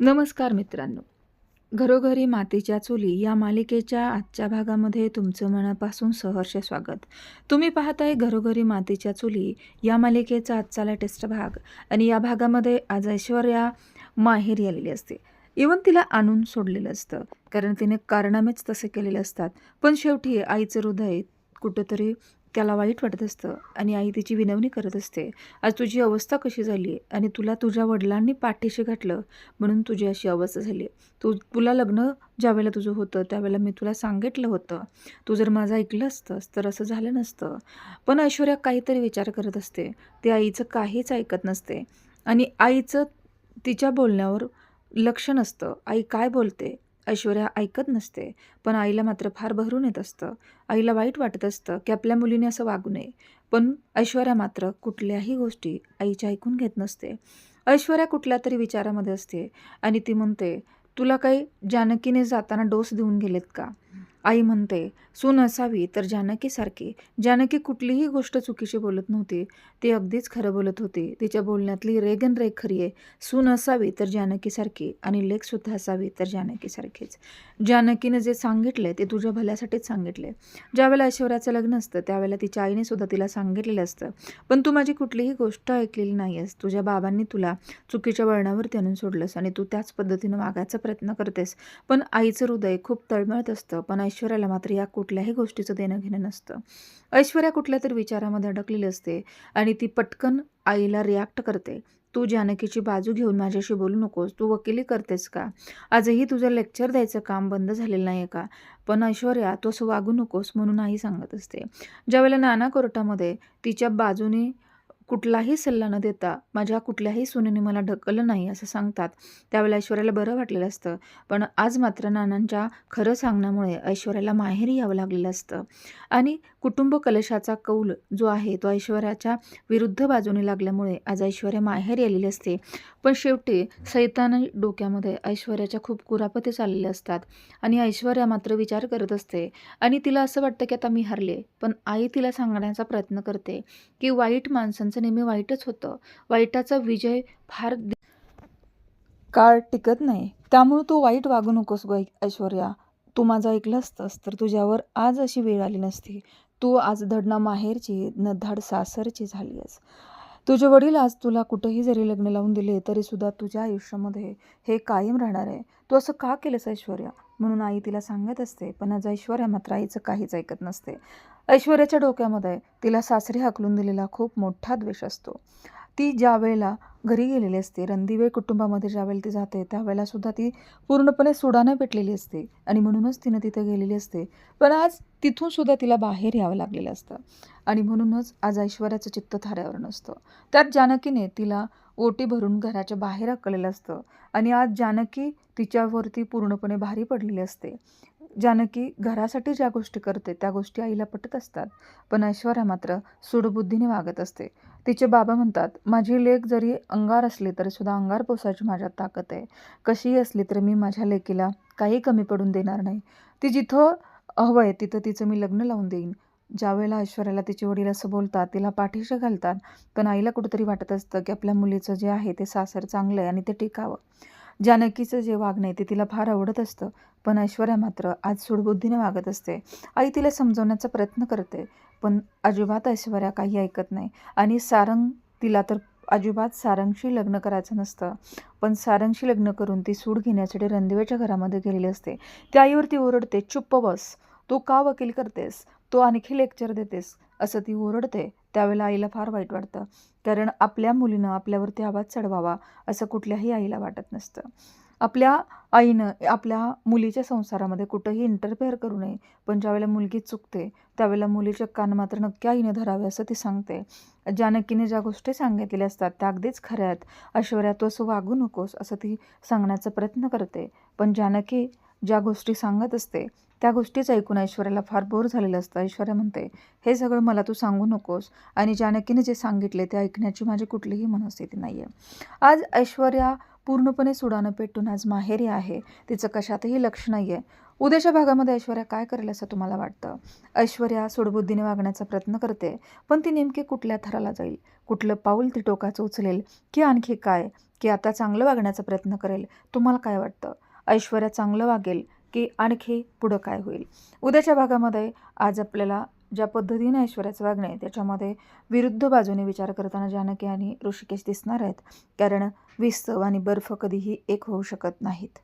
नमस्कार मित्रांनो. घरोघरी मातीच्या चुली या मालिकेच्या आजच्या भागामध्ये तुमचं मनापासून सहर्ष स्वागत. तुम्ही पाहताय घरोघरी मातीच्या चुली या मालिकेचा आजचा लेटेस्ट भाग आणि या भागामध्ये आज ऐश्वर्या माहेरी आलेली असते. इवन तिला आणून सोडलेलं असतं. कारण तिने कारणामेच तसे केलेले असतात. पण शेवटी आईचं हृदय कुठंतरी त्याला वाईट वाटत असतं आणि आई तिची विनवणी करत असते. आज तुझी अवस्था कशी झाली? आहे आणि तुला तुझ्या वडिलांनी पाठीशी घातलं म्हणून तुझी अशी अवस्था झाली. आहे तू तुला लग्न ज्यावेळेला तुझं होतं त्यावेळेला मी तुला सांगितलं होतं. तू जर माझं ऐकलं असतंस तर असं झालं नसतं. पण ऐश्वर्या काहीतरी विचार करत असते. ते आईचं काहीच ऐकत नसते. आणि आईचं तिच्या बोलण्यावर लक्ष नसतं. आई काय बोलते? ऐश्वर्या ऐकत नसते पण आईला मात्र फार भरून येत असतं. आईला वाईट वाटत असतं की आपल्या मुलीने असं वागू नये. पण ऐश्वर्या मात्र कुठल्याही गोष्टी आईच्या ऐकून घेत नसते. ऐश्वर्या कुठल्या तरी विचारामध्ये असते आणि ती म्हणते तुला काही जानकीने जाताना डोस देऊन गेलेत का? आई म्हणते सून असावी तर जानकीसारखी. जानकी कुठलीही गोष्ट चुकीची बोलत नव्हती. ती अगदीच खरं बोलत होती. तिच्या बोलण्यातली रेगन रेग खरी आहे. सून असावी तर जानकीसारखी आणि लेखसुद्धा असावी तर जानकीसारखीच. जानकीनं जे सांगितलं ते तुझ्या भल्यासाठीच सांगितले. ज्यावेळेला ऐश्वर्याचं लग्न असतं त्यावेळेला तिच्या आईने सुद्धा तिला सांगितलेलं असतं. पण तू माझी कुठलीही गोष्ट ऐकलेली नाही आहेस तुझ्या बाबांनी तुला चुकीच्या वळणावरती आणून सोडलंस आणि तू त्याच पद्धतीनं वागायचा प्रयत्न करतेस. पण आईचं हृदय खूप तळमळत असतं. पण ऐश्वर्याला मात्र या कुठल्याही गोष्टीचं देणं घेणं नसतं. ऐश्वर्या कुठल्या तरी विचारामध्ये अडकलेली असते आणि ती पटकन आईला रिॲक्ट करते. तू जानकीची बाजू घेऊन माझ्याशी बोलू नकोस. तू वकिली करतेस का? आजही तुझं लेक्चर द्यायचं काम बंद झालेलं नाही आहे का? पण ऐश्वर्या तू असं वागू नकोस म्हणून आई सांगत असते. ज्यावेळेला नाना कोर्टामध्ये तिच्या बाजूने कुठलाही सल्ला न देता माझ्या कुठल्याही सुनेने मला ढकललं नाही असं सांगतात. त्यावेळेला ऐश्वर्याला बरं वाटलेलं असतं. पण आज मात्र नानांच्या खरं सांगण्यामुळे ऐश्वर्याला माहेरी यावं लागलेलं असतं. आणि कुटुंब कलशाचा कौल जो आहे तो ऐश्वर्याच्या विरुद्ध बाजूने लागल्यामुळे आज ऐश्वर्या माहेरी आलेली असते. पण शेवटी सैतान डोक्यामध्ये ऐश्वर्याच्या खूप कुरापती चाललेले असतात. आणि ऐश्वर्या मात्र विचार करत असते. आणि तिला असं वाटतं की आता मी हरले. पण आई तिला सांगण्याचा प्रयत्न करते की वाईट माणसांचं नेहमी वाईटच होतं. वाईटाचा विजय फार काळ टिकत नाही. त्यामुळे तू वाईट वागू नकोस गो ऐश्वर्या. तू माझा ऐकलं असतंस तर तुझ्यावर आज अशी वेळ आली नसती. तू आज धडना माहेरची न धड सासरची झाली आहेस तुझे वडील आज तुला कुठंही जरी लग्न लावून दिले तरी सुद्धा तुझ्या आयुष्यामध्ये हे कायम राहणार आहे. तू असं का केलंस ऐश्वर्या? म्हणून आई तिला सांगत असते पण आज ऐश्वर्या मात्र आईचं काहीच ऐकत नसते. ऐश्वर्याच्या डोक्यामध्ये तिला सासरी हाकलून दिलेला खूप मोठा द्वेष असतो. ती ज्या वेळेला घरी गेलेली असते रणदिवे कुटुंबामध्ये ज्यावेळेला ती जाते त्यावेळेलासुद्धा ती पूर्णपणे सुडानं पेटलेली असते आणि म्हणूनच तिनं तिथं गेलेली असते. पण आज तिथून सुद्धा तिला बाहेर यावं लागलेलं असतं आणि म्हणूनच आज ऐश्वर्याचं चित्त थाऱ्यावर नसतं. त्यात जानकीने तिला ओटी भरून घराच्या बाहेर हकलेलं असतं आणि आज जानकी तिच्यावरती पूर्णपणे भारी पडलेली असते. जानकी घरासाठी ज्या गोष्टी करते त्या गोष्टी आईला पटत असतात पण ऐश्वर्या मात्र सुडबुद्धीने वागत असते. तिचे बाबा म्हणतात माझी लेख जरी अंगार असली तरी सुद्धा अंगार पोसायची माझ्यात ताकद आहे. कशीही असली तरी मी माझ्या लेकीला काही कमी पडून देणार नाही. ती जिथं हवं आहे तिथं तिचं मी लग्न लावून देईन. ज्यावेळेला ऐश्वर्याला तिचे वडील असं बोलतात तिला पाठीशी घालतात पण आईला कुठंतरी वाटत असतं की आपल्या मुलीचं जे आहे ते सासर चांगलं आहे आणि ते टिकावं. जानकीचं जे वागणं आहे ते तिला फार आवडत असतं. पण ऐश्वर्या मात्र आज सुडबुद्धीने वागत असते. आई तिला समजवण्याचा प्रयत्न करते पण अजिबात ऐश्वर्या काही ऐकत नाही. आणि सारंग तिला तर अजिबात सारंगशी लग्न करायचं नसतं. पण सारंगशी लग्न करून ती सूड घेण्यासाठी रणदिवेच्या घरामध्ये गेलेली असते. त्या आईवरती ओरडते चुप्प बस. तू का वकील करतेस? तू आणखी लेक्चर देतेस. असं ती ओरडते. त्यावेळेला आईला फार वाईट वाटतं. कारण आपल्या मुलीनं आपल्यावरती आवाज चढवावा असं कुठल्याही आईला वाटत नसतं. आपल्या आईनं आपल्या मुलीच्या संसारामध्ये कुठंही इंटरफेअर करू नये. पण ज्यावेळेला मुलगी चुकते त्यावेळेला मुलीचे कान मात्र नक्की आईनं धरावे असं ती सांगते. जानकीने ज्या गोष्टी सांगितलेल्या असतात त्या अगदीच खऱ्या आहेत. ऐश्वर्या तू असं वागू नकोस असं ती सांगण्याचा प्रयत्न करते. पण जानकी ज्या गोष्टी सांगत असते त्या गोष्टीच ऐकून ऐश्वर्याला फार बोर झालेलं असतं. ऐश्वर्या म्हणते हे सगळं मला तू सांगू नकोस आणि जानकीने जे सांगितले ते ऐकण्याची माझी कुठलीही मनस्थिती नाही आहे आज ऐश्वर्या पूर्णपणे सुडानं पेटून आज माहेरी आहे. तिचं कशातही लक्ष नाही आहे उद्याच्या भागामध्ये ऐश्वर्या काय करेल असं तुम्हाला वाटतं? ऐश्वर्या सुडबुद्धीने वागण्याचा प्रयत्न करते पण ती नेमकी कुठल्या थराला जाईल? कुठलं पाऊल ती टोकाचं उचलेल? की आणखी काय? की आता चांगलं वागण्याचा प्रयत्न करेल? तुम्हाला काय वाटतं? ऐश्वर्या चांगलं वागेल की आणखी पुढं काय होईल? उद्याच्या भागामध्ये आज आपल्याला ज्या पद्धतीने ऐश्वर्याचं वागणं आहे त्याच्यामध्ये विरुद्ध बाजूने विचार करताना जानकी आणि ऋषिकेश दिसणार आहेत. कारण विस्तव आणि बर्फ कधीही एक होऊ शकत नाहीत.